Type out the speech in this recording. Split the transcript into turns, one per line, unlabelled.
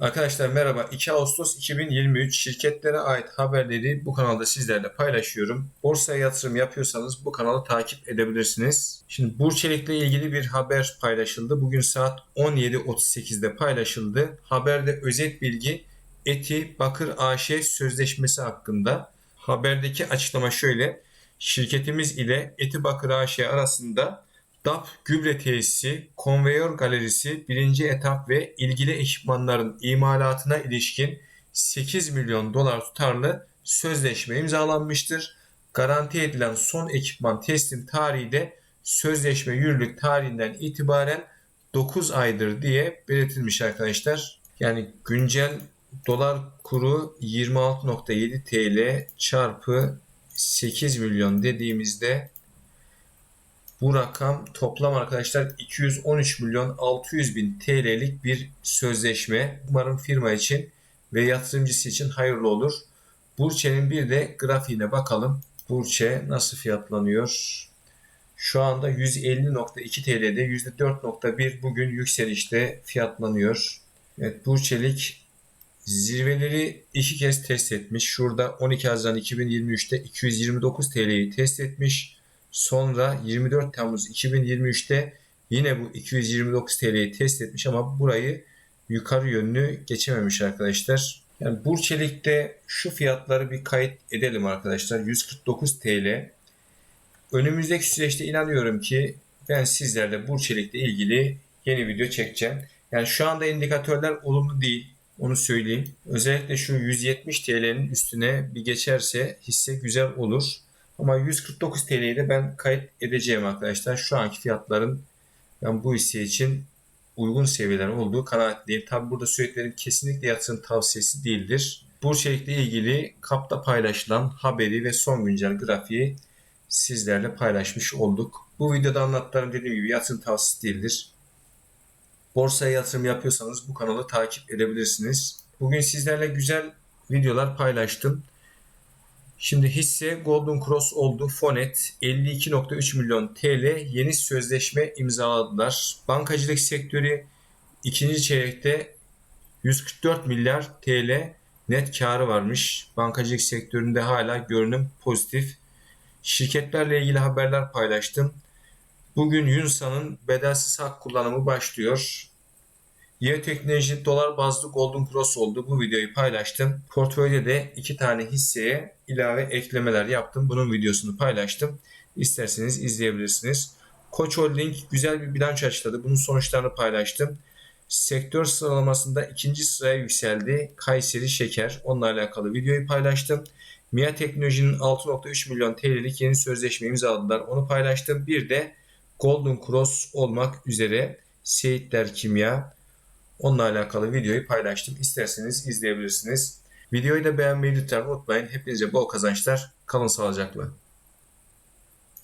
Arkadaşlar merhaba. 2 Ağustos 2023 şirketlere ait haberleri bu kanalda sizlerle paylaşıyorum. Borsaya yatırım yapıyorsanız bu kanalı takip edebilirsiniz. Şimdi Burçelik'le ilgili bir haber paylaşıldı. Bugün saat 17.38'de paylaşıldı. Haberde özet bilgi Eti Bakır AŞ sözleşmesi hakkında. Haberdeki açıklama şöyle. Şirketimiz ile Eti Bakır AŞ arasında DAP gübre tesisi, konveyör galerisi, birinci etap ve ilgili ekipmanların imalatına ilişkin 8 milyon dolar tutarlı sözleşme imzalanmıştır. Garanti edilen son ekipman teslim tarihi de sözleşme yürürlük tarihinden itibaren 9 aydır diye belirtilmiş arkadaşlar. Yani güncel dolar kuru 26.7 TL çarpı 8 milyon dediğimizde bu rakam toplam arkadaşlar 213 milyon 600 bin TL'lik bir sözleşme. Umarım firma için ve yatırımcısı için hayırlı olur. Burçe'nin bir de grafiğine bakalım. Burçe nasıl fiyatlanıyor? Şu anda 150.2 TL'de %4.1 bugün yükselişte fiyatlanıyor. Evet Burçelik zirveleri iki kez test etmiş. Şurada 12 Haziran 2023'te 229 TL'yi test etmiş. Sonra 24 Temmuz 2023'te yine bu 229 TL'yi test etmiş ama burayı yukarı yönlü geçememiş arkadaşlar. Yani Burçelik'te şu fiyatları bir kayıt edelim arkadaşlar. 149 TL. Önümüzdeki süreçte inanıyorum ki ben sizlerle Burçelik'le ilgili yeni video çekeceğim. Yani şu anda indikatörler olumlu değil. Onu söyleyeyim. Özellikle şu 170 TL'nin üstüne bir geçerse hisse güzel olur. Ama 149 TL'yi de ben kayıt edeceğim arkadaşlar. Şu anki fiyatların ben bu hisse için uygun seviyeler olduğu kanaatliyim. Tabi burada söylediklerim kesinlikle yatırım tavsiyesi değildir. Burçelik'le ilgili kapta paylaşılan haberi ve son güncel grafiği sizlerle paylaşmış olduk. Bu videoda anlattığım dediğim gibi yatırım tavsiyesi değildir. Borsaya yatırım yapıyorsanız bu kanalı takip edebilirsiniz. Bugün sizlerle güzel videolar paylaştım. Şimdi hisse Golden Cross oldu. Fonet 52.3 milyon TL yeni sözleşme imzaladılar. Bankacılık sektörü ikinci çeyrekte 144 milyar TL net karı varmış. Bankacılık sektöründe hala görünüm pozitif. Şirketlerle ilgili haberler paylaştım. Bugün Yunsa'nın bedelsiz hak kullanımı başlıyor. Yer Teknoloji dolar bazlı Golden Cross oldu. Bu videoyu paylaştım. Portföyde de iki tane hisseye ilave eklemeler yaptım. Bunun videosunu paylaştım. İsterseniz izleyebilirsiniz. Koç Holding güzel bir bilanço açıkladı. Bunun sonuçlarını paylaştım. Sektör sıralamasında ikinci sıraya yükseldi. Kayseri Şeker. Onunla alakalı videoyu paylaştım. MIA Teknoloji'nin 6.3 milyon TL'lik yeni sözleşme imzaladılar. Onu paylaştım. Bir de Golden Cross olmak üzere Seyitler Kimya, Onunla alakalı videoyu paylaştım. İsterseniz izleyebilirsiniz. Videoyu da beğenmeyi lütfen unutmayın. Hepinize bol kazançlar. Kalın sağlıcakla.